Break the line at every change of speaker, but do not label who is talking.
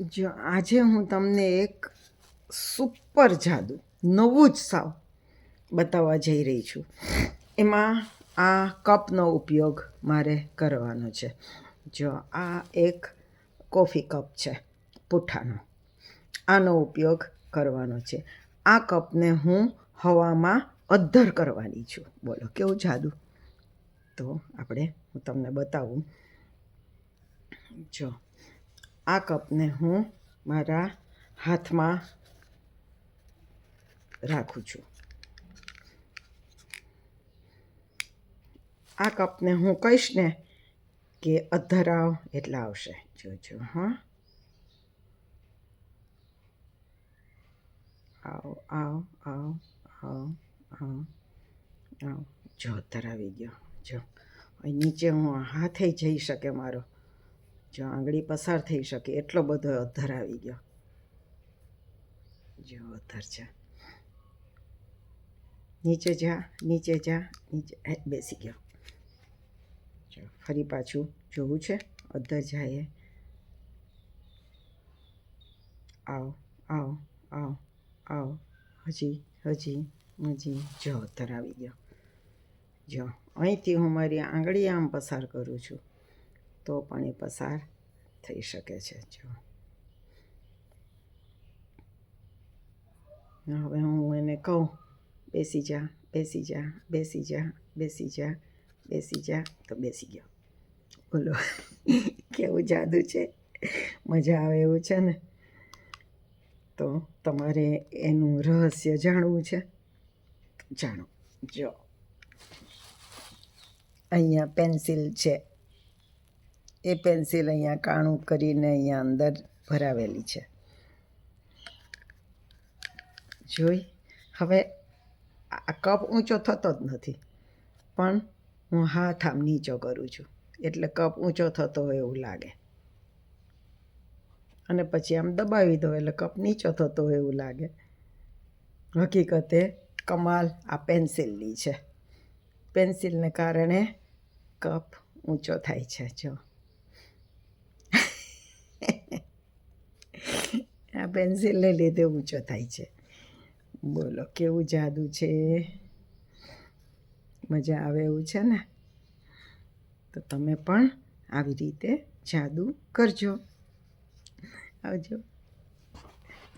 જો આજે હું તમને એક સુપર જાદુ, નવું જ સાવ બતાવવા જઈ રહી છું. એમાં આ કપનો ઉપયોગ મારે કરવાનો છે. જો, આ એક કોફી કપ છે પૂઠાનો આનો ઉપયોગ કરવાનો છે. આ કપને હું હવામાં અદ્ધર કરવાની છું. બોલો, કેવું જાદુ? તો આપણે હું તમને બતાવું. જો આ કપને હું મારા હાથમાં રાખું છું. આ કપને હું કહીશ ને કે અધરાવ એટલે આવશે. જોજો, હા. આવ આવ આવ આવ આવ આવ. જો અધર આવી ગયો. જો નીચે હું હાથે જઈ શકે મારો. જો આંગળી પસાર થઈ શકે એટલો બધો અધર આવી ગયો. જો અધર છે. નીચે જા નીચે જા, નીચે બેસી ગયો. જો, ફરી પાછું જોવું છે. અધર જાય આવ આવ આવ આવ. હજી હજી હજી જો અધર આવી ગયો. જો, અહીંથી હું મારી આંગળી આમ પસાર કરું છું. તો પણ એ પસાર થઈ શકે છે, જો. હવે હું એને કહું, બેસી જા બેસી જા બેસી જા બેસી જા બેસી જા, તો બેસી ગયો. બોલો, કેવું જાદુ છે? મજા આવે એવું છે ને? તો તમારે એનું રહસ્ય જાણવું છે? જાણો, જો. અહીંયા પેન્સિલ છે. એ પેન્સિલ અહીંયા કાણું કરીને અહીંયા અંદર ભરાવેલી છે. જોઈ? હવે આ કપ ઊંચો થતો જ નથી, પણ હું હાથ આમ નીચો કરું છું, એટલે કપ ઊંચો થતો હોય એવું લાગે. અને પછી આમ દબાવી દો એટલે કપ નીચો થતો હોય એવું લાગે. હકીકતે કમાલ આ પેન્સિલની છે. પેન્સિલને કારણે કપ ઊંચો થાય છે, જો. આ પેન્સિલને લીધે ઊંચો થાય છે. બોલો, કેવું જાદુ છે? મજા આવે એવું છે ને? તો તમે પણ આવી રીતે જાદુ કરજો. આવજો.